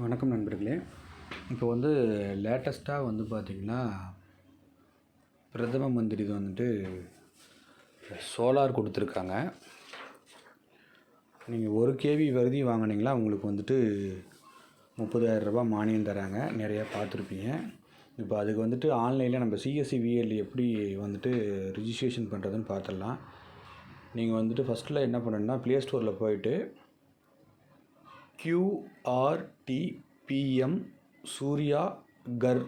வணக்கம் நண்பர்களே. இப்போ வந்து லேட்டஸ்ட்டாக வந்து பார்த்திங்கன்னா பிரதம மந்திரி இது வந்துட்டு சோலார் கொடுத்துருக்காங்க. நீங்கள் ஒரு கேவி வருதி வாங்கினீங்களா உங்களுக்கு வந்துட்டு முப்பதாயிரம் ரூபாய் மானியம் தராங்க. நிறையா பார்த்துருப்பீங்க. இப்போ அதுக்கு வந்துட்டு ஆன்லைனில் நம்ம சிஎஸ்சி விஎல் எப்படி வந்துட்டு ரிஜிஸ்ட்ரேஷன் பண்ணுறதுன்னு பார்த்துடலாம். நீங்கள் வந்துட்டு ஃபஸ்ட்டில் என்ன பண்ணணுன்னா ப்ளே ஸ்டோரில் போயிட்டு கியூஆர்டிபிஎம் சூர்யா கர்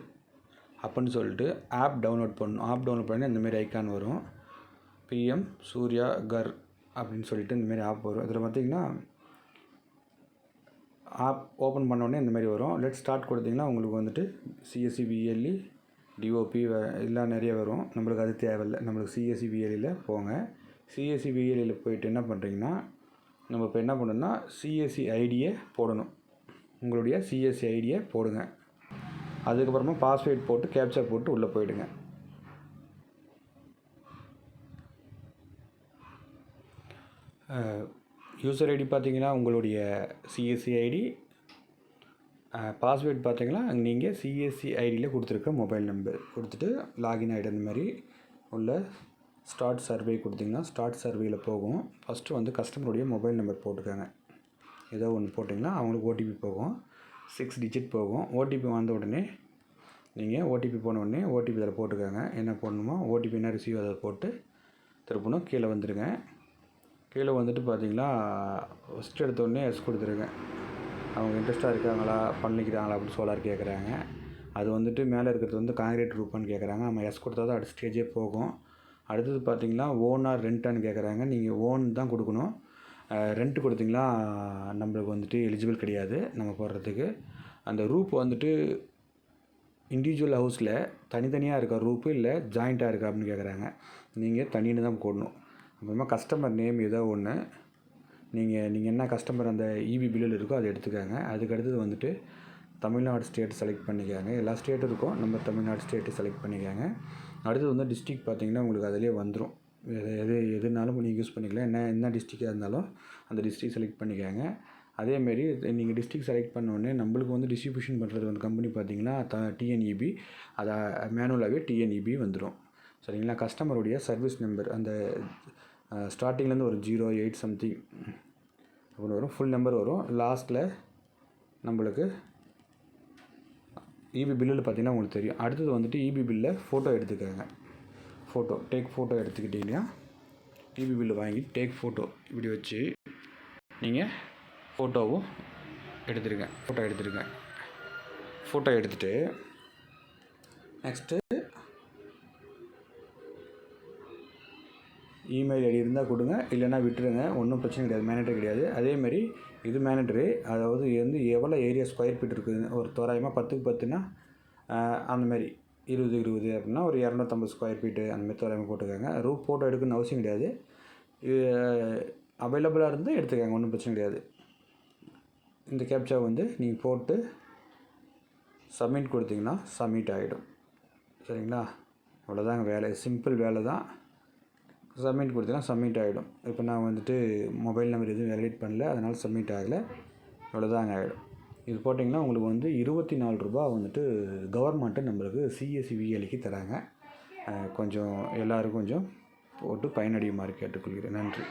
அப்படின்னு சொல்லிட்டு ஆப் டவுன்லோட் பண்ணணும் ஆப் டவுன்லோட் பண்ணி இந்தமாரி ஐக்கான் வரும். பிஎம் சூர்யா கர் அப்படின்னு சொல்லிட்டு இந்தமாரி ஆப் வரும். இதில் பார்த்தீங்கன்னா ஆப் ஓப்பன் பண்ணோடனே இந்தமாரி வரும். லெட் ஸ்டார்ட் கொடுத்தீங்கன்னா உங்களுக்கு வந்துட்டு சிஎஸ்சி விஎல்இ டிஓபி எல்லாம் நிறைய வரும். நம்மளுக்கு அது தேவையில்லை. நம்மளுக்கு சிஎஸ்சி விஎல்இயில் போங்க. சிஎஸ்சி விஎல்இயில் போயிட்டு என்ன பண்ணுறீங்கன்னா நம்ம இப்போ என்ன பண்ணணும்னா சிஎஸ்சி ஐடியை போடணும். உங்களுடைய சிஎஸ்சி ஐடியை போடுங்க. அதுக்கப்புறமா பாஸ்வேர்ட் போட்டு கேப்சா போட்டு உள்ளே போயிடுங்க. யூசர் ஐடி பார்த்தீங்கன்னா உங்களுடைய சிஎஸ்சி ஐடி பாஸ்வேர்ட் பார்த்தீங்கன்னா நீங்கள் சிஎஸ்சி ஐடியில் கொடுத்துருக்க மொபைல் நம்பர் கொடுத்துட்டு லாகின் ஆகிடும் மாதிரி உள்ள ஸ்டார்ட் சர்வே கொடுத்தீங்கன்னா ஸ்டார்ட் சர்வேயில் போகும். ஃபஸ்ட்டு வந்து கஸ்டமருடைய மொபைல் நம்பர் போட்டுக்கோங்க. ஏதோ ஒன்று போட்டிங்கன்னா அவங்களுக்கு ஓடிபி போகும். சிக்ஸ் டிஜிட் போகும். ஓடிபி வந்த உடனே நீங்கள் ஓடிபி போன உடனே ஓடிபி அதில் போட்டுக்கோங்க. என்ன போடணுமோ ஓடிபி என்ன ரிசீவ் அதை போட்டு திருப்பணும். கீழே வந்துடுங்க கீழே வந்துட்டு பார்த்தீங்கன்னா ஃபஸ்ட்டு எடுத்த உடனே எஸ் கொடுத்துருங்க. அவங்க இன்ட்ரெஸ்ட்டாக இருக்காங்களா? பண்ணிக்கிறாங்களா அப்படின்னு சோலார் கேட்குறாங்க அது வந்துட்டு மேலே இருக்கிறது வந்து காங்கிரீட் ரூப்பான்னு கேட்குறாங்க நம்ம எஸ் கொடுத்தா தான் அடுத்த ஸ்டேஜே போகும். அடுத்தது பார்த்தீங்கன்னா ஓனாக ரெண்ட்டான்னு கேட்குறாங்க நீங்கள் ஓன் தான் கொடுக்கணும். ரெண்ட் கொடுத்திங்கன்னா நம்மளுக்கு வந்துட்டு எலிஜிபிள் கிடையாது நம்ம போடுறதுக்கு. அந்த ரூப் வந்துட்டு இண்டிவிஜுவல் ஹவுஸில் தனித்தனியாக இருக்கா ரூப்பு இல்லை ஜாயிண்ட்டாக இருக்கா அப்படின்னு கேட்குறாங்க நீங்கள் தனின்னு தான் போடணும். அப்புறமா கஸ்டமர் நேம் ஏதோ ஒன்று நீங்கள் நீங்கள் என்ன கஸ்டமர் அந்த இபி பில்லில் இருக்கோ அதை எடுத்துக்கோங்க. அதுக்கு அடுத்தது வந்துட்டு தமிழ்நாடு ஸ்டேட் செலக்ட் பண்ணிக்காங்க. எல்லா ஸ்டேட்டும் இருக்கும் நம்ம தமிழ்நாடு ஸ்டேட்டு செலக்ட் பண்ணிக்காங்க. அடுத்தது வந்து டிஸ்ட்ரிக் பார்த்தீங்கன்னா உங்களுக்கு அதிலே வந்துடும் எது எது எதுனாலும் நீங்கள் யூஸ் பண்ணிக்கலாம். என்ன என்ன டிஸ்ட்ரிக்டாக இருந்தாலும் அந்த டிஸ்ட்ரிக் செலக்ட் பண்ணிக்கோங்க. அதேமாரி நீங்கள் டிஸ்ட்ரிக் செலக்ட் பண்ணோடனே நம்மளுக்கு வந்து டிஸ்ட்ரிபியூஷன் பண்ணுறது வந்து கம்பெனி பார்த்தீங்கன்னா த டிஎன்இபி அதை மேனுவலாகவே டிஎன்இபி வந்துடும் சரிங்களா? கஸ்டமருடைய சர்வீஸ் நம்பர் அந்த ஸ்டார்டிங்லேருந்து ஒரு ஜீரோ எயிட் சம்திங் அப்படின்னு வரும். ஃபுல் நம்பர் வரும். லாஸ்ட்டில் நம்மளுக்கு இபி பில்லில் பார்த்தீங்கன்னா உங்களுக்கு தெரியும். அடுத்தது வந்துட்டு இபி பில்லில் ஃபோட்டோ எடுத்துக்கோங்க. ஃபோட்டோ டேக் ஃபோட்டோ எடுத்துக்கிட்டிங்கன்னா இபி பில்லு வாங்கி டேக் ஃபோட்டோ இப்படி வச்சு நீங்கள் ஃபோட்டோவும் எடுத்துருங்க. ஃபோட்டோ எடுத்துருங்க. ஃபோட்டோ எடுத்துகிட்டு நெக்ஸ்ட்டு இமெயில் ஐடி இருந்தால் கொடுங்க இல்லைன்னா விட்டுருங்க. ஒன்றும் பிரச்சனை கிடையாது. மேனேட்டர் கிடையாது. அதேமாரி இது மேனேட்டரு அதாவது வந்து எவ்வளோ ஏரியா ஸ்கொயர் ஃபீட் இருக்குது? ஒரு தோராயமாக பத்துக்கு பத்துனா அந்தமாரி இருபது இருபது அப்படின்னா ஒரு இரநூத்தம்பது ஸ்கொயர் ஃபீட்டு அந்தமாரி தோராயமாக போட்டுக்கோங்க. ரூப் ஃபோட்டோ எடுக்கணும்னு அவசியம் கிடையாது. இது அவைலபிளாக இருந்தால் எடுத்துக்கோங்க. ஒன்றும் பிரச்சனை கிடையாது. இந்த கேப்சா வந்து நீங்கள் போட்டு சப்மிட் கொடுத்தீங்கன்னா சப்மிட் ஆகிடும் சரிங்களா? அவ்வளோதாங்க வேலை. சிம்பிள் வேலை தான் சப்மிட் கொடுத்தீங்கன்னா சப்மிட் ஆகிடும் இப்போ நான் வந்துட்டு மொபைல் நம்பர் எதுவும் வேலிடேட் பண்ணல அதனால் சப்மிட் ஆகலை. இவ்வளோதாங்க ஆகிடும் இது போட்டிங்கன்னா உங்களுக்கு வந்து இருபத்தி நாலு ரூபா வந்துட்டு கவர்மெண்ட்டு நம்மளுக்கு சிஎஸ்சி விஎலுக்கு தராங்க. கொஞ்சம் எல்லோரும் கொஞ்சம் போட்டு பயனடையுமாறு கேட்டுக்கொள்கிறேன். நன்றி.